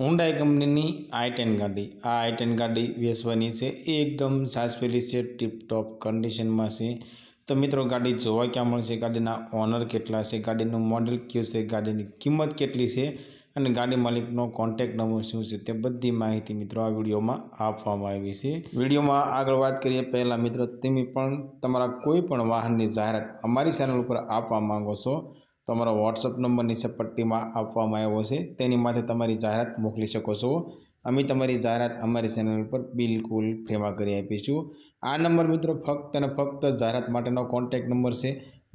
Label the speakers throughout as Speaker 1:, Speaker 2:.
Speaker 1: Hyundai કંપનીની આઈ ten ગાડી. આ આઈ ટેન ગાડી વેચવાની છે. એ એકદમ સાસપેલી છે ટીપટોપ કન્ડિશનમાં છે. તો મિત્રો, ગાડી જોવા ક્યાં મળશે? ગાડીના ઓનર કેટલા છે? ગાડીનું મોડેલ કયું છે? ગાડીની કિંમત કેટલી છે? અને ગાડી માલિકનો કોન્ટેક્ટ નંબર શું છે? તે બધી માહિતી મિત્રો આ વિડીયોમાં આપવામાં આવી છે. વિડીયોમાં આગળ વાત કરીએ પહેલાં મિત્રો, તમે પણ તમારા કોઈ પણ વાહનની જાહેરાત અમારી ચેનલ ઉપર આપવા માંગો છો તો અમારો વોટ્સઅપ નંબર નીચે પટ્ટીમાં આપવામાં આવ્યો છે. તેની માથે તમારી જાહેરાત મોકલી શકો છો. અમે તમારી જાહેરાત અમારી ચેનલ પર બિલકુલ ફ્રીમાં કરી આપીશું. આ નંબર મિત્રો ફક્ત અને ફક્ત જાહેરાત માટેનો કોન્ટેક્ટ નંબર છે.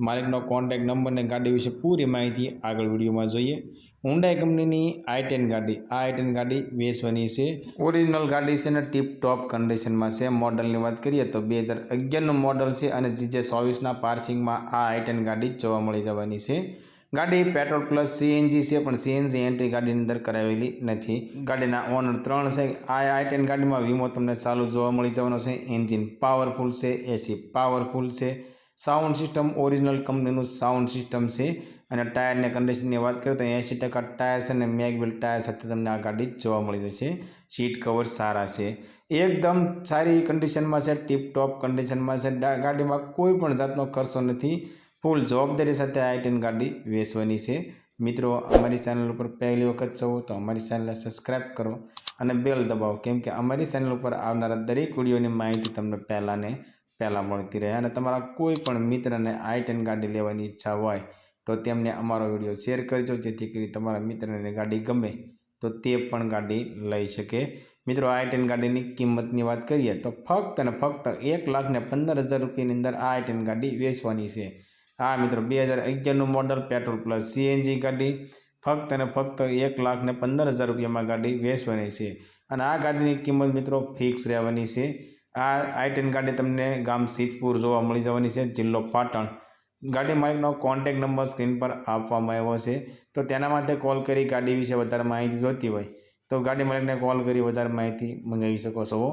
Speaker 1: માલિકનો કોન્ટેક્ટ નંબર અને ગાડી વિશે પૂરી માહિતી આગળ વિડીયોમાં જોઈએ. હુન્ડાઈ કંપનીની આઈ ટેન ગાડી, આ આઈ ટેન ગાડી વેચવાની છે. ઓરિજિનલ ગાડી છે ને ટીપ ટોપ કન્ડિશનમાં છે. મોડલની વાત કરીએ તો બે હજાર અગિયારનું મોડલ છે અને જીજે ચોવીસના પાર્સિંગમાં આ આઈ ટેન ગાડી જોવા મળી જવાની છે. ગાડી પેટ્રોલ પ્લસ સીએનજી છે, પણ સીએનજી એન્ટ્રી ગાડીની અંદર કરાવેલી નથી. ગાડીના ઓનર ત્રણ છે. આ આઈ ટેન ગાડીમાં વીમો તમને ચાલુ જોવા મળી જવાનો છે. એન્જિન પાવરફુલ છે એસી પાવરફુલ છે. સાઉન્ડ સિસ્ટમ ઓરિજિનલ કંપનીનું સાઉન્ડ સિસ્ટમ છે. અને ટાયરની કન્ડિશનની વાત કરીએ તો એંશી ટકા ટાયર છે અને મેગવેલ ટાયર સાથે તમને આ ગાડી જોવા મળી જશે. સીટ કવર સારા છે. એકદમ સારી કન્ડિશનમાં છે ટીપટોપ કન્ડિશનમાં છે. ગાડીમાં કોઈ પણ જાતનો ખર્ચો નથી. ફૂલ જવાબદારી સાથે ટેન ગાડી વેચવાની છે. મિત્રો, અમારી ચેનલ ઉપર પહેલી વખત જવો તો અમારી ચેનલને સબસ્ક્રાઈબ કરો અને બેલ દબાવો. કેમ કે અમારી ચેનલ ઉપર આવનારા દરેક વિડીયોની માહિતી તમને પહેલાં ને પહેલાં મળતી રહે અને તમારા કોઈ પણ મિત્રને આઈ ટેન ગાડી લેવાની ઈચ્છા હોય તો તેમને અમારો વીડિયો શેર કરજો, જેથી કરી તમારા મિત્રને ગાડી ગમે તો તે પણ ગાડી લઈ શકે. મિત્રો આઈ ટેન ગાડીની કિંમતની વાત કરીએ તો ફક્ત અને ફક્ત એક લાખ ને પંદર હજાર રૂપિયાની અંદર આ આઈ ટેન ગાડી વેચવાની છે. હા, મિત્રો, બે હજાર અગિયારનું મોડલ પેટ્રોલ પ્લસ સીએનજી ગાડી ફક્ત અને ફક્ત એક લાખ ને પંદર હજાર રૂપિયામાં ગાડી વેચવાની છે. અને આ ગાડીની કિંમત મિત્રો ફિક્સ રહેવાની છે. આ આઈ ટેન ગાડી તમને ગામ સિદ્ધપુર જોવા મળી જવાની છે, જિલ્લો પાટણ. ગાડી માલિકનો કોન્ટેક નંબર સ્ક્રીન પર આપવામાં આવ્યો છે. તો તેના માટે કોલ કરી ગાડી વિશે વધારે માહિતી જોઈતી હોય તો ગાડી માલિકને કોલ કરી વધારે માહિતી મંગાવી શકો છો.